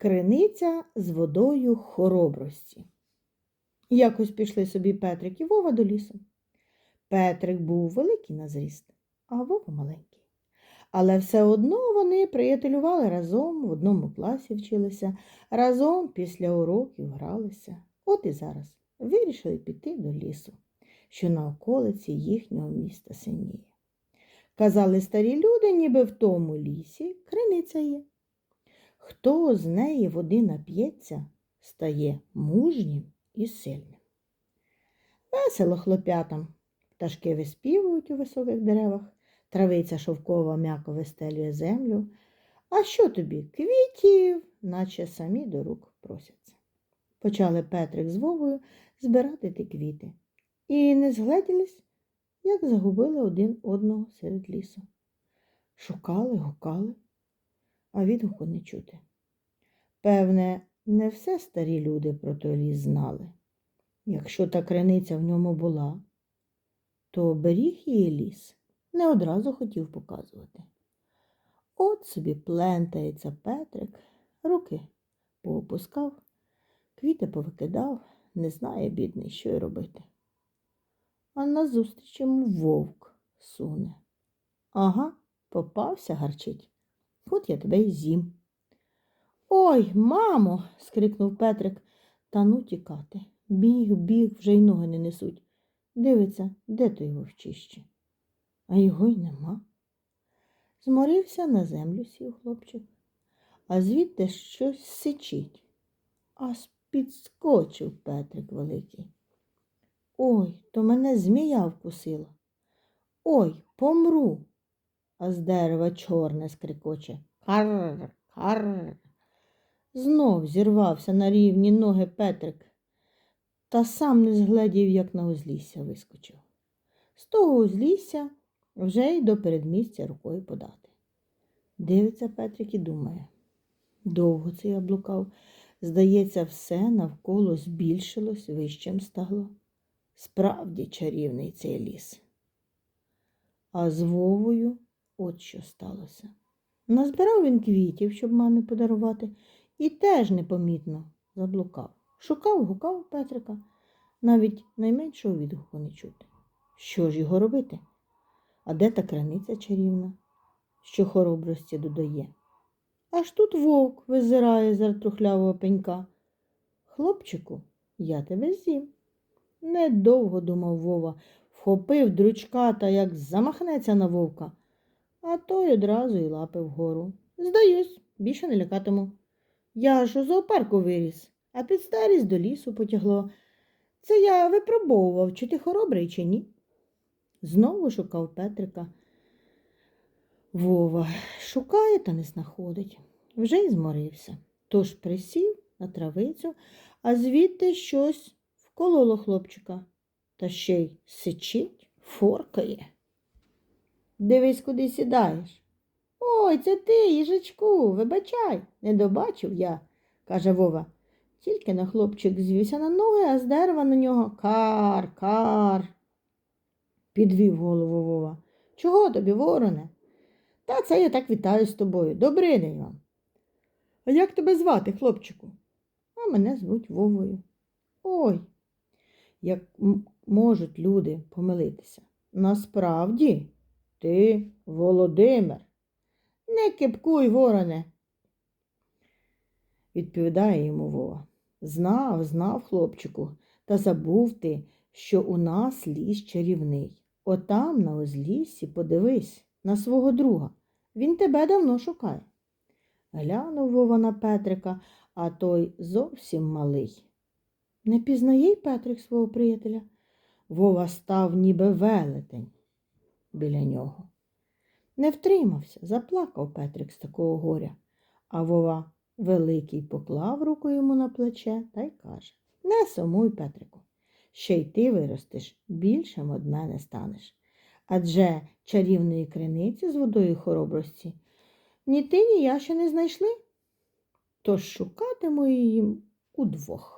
Криниця з водою хоробрості. Якось пішли собі Петрик і Вова до лісу. Петрик був великий на зріст, а Вова маленький. Але все одно вони приятелювали разом, в одному класі вчилися, разом після уроків гралися. От і зараз вирішили піти до лісу, що на околиці їхнього міста синіє. Казали старі люди, ніби в тому лісі криниця є. Хто з неї води нап'ється, стає мужнім і сильним. Весело хлоп'ятам. Пташки виспівують у високих деревах, травиця шовкова м'яко вистелює землю. А що тобі? Квітів, наче самі до рук просяться. Почали Петрик з Вовою збирати ті квіти. І не згледілись, як загубили один одного серед лісу. Шукали, гукали, а відгуку не чути. Певне, не все старі люди про той ліс знали. Якщо та криниця в ньому була, то беріг її ліс не одразу хотів показувати. От собі плентається Петрик, руки поопускав, квіти повикидав, не знає, бідний, що й робити. А назустріч йому вовк суне. Ага, попався, гарчить. От я тебе й з'їм. Ой, мамо. скрикнув Петрик, та ну тікати. Біг, біг, вже й ноги не несуть. Дивиться, де той вовчище. А його й нема. Зморився на землю сів хлопчик, а звідти щось сичить. Аж підскочив Петрик великий. Ой, то мене змія вкусила. Ой, помру. А з дерева чорне скрикоче. Карр, карр. Знов зірвався на рівні ноги Петрик, та сам не згледів, як на узлісся вискочив. З того узлісся вже й до передмістя рукою подати. Дивиться Петрик і думає. Довго це я блукав. Здається, все навколо збільшилось, вищим стало. Справді чарівний цей ліс. А з Вовою от що сталося. Назбирав він квітів, щоб мамі подарувати, і теж непомітно заблукав. Шукав, гукав Петрика, навіть найменшого відгуку не чути. Що ж його робити? А де та краниця чарівна, що хоробрості додає? Аж тут вовк визирає з трухлявого пенька. Хлопчику, я тебе з'їм. Недовго думав Вова, вхопив дручка та як замахнеться на вовка, а той одразу й лапи вгору. Здаюсь, більше не лякатиму. Я ж у зоопарку виріс, а під старість до лісу потягло. Це я випробовував, чи ти хоробрий, чи ні. Знову шукав Петрика. Вова шукає та не знаходить. Вже й зморився. Тож присів на травицю, а звідти щось вкололо хлопчика. Та ще й сичить, форкає. Дивись, куди сідаєш. Ой, це ти, їжачку, вибачай, не добачив я, каже Вова. Тільки на хлопчик звівся на ноги, а з дерева на нього кар, кар. Підвів голову Вова. Чого тобі, вороне? Та це я так вітаю з тобою. Добрий день вам. А як тебе звати, хлопчику? А мене звуть Вовою. Ой, як можуть люди помилитися. Насправді ти Володимир. Не кипкуй, вороне, відповідає йому Вова. Знав, знав, хлопчику, та забув ти, що у нас ліс чарівний. Отам, на узліссі, подивись на свого друга. Він тебе давно шукає. Глянув Вова на Петрика, а той зовсім малий. Не пізнає й Петрик свого приятеля. Вова став ніби велетень біля нього. Не втримався, заплакав Петрик з такого горя, а Вова великий поклав руку йому на плече та й каже Не сумуй, Петрику, ще й ти виростеш, більшим од мене станеш. Адже чарівної криниці з водою хоробрості ні ти, ні я ще не знайшли. Тож шукатиму її удвох.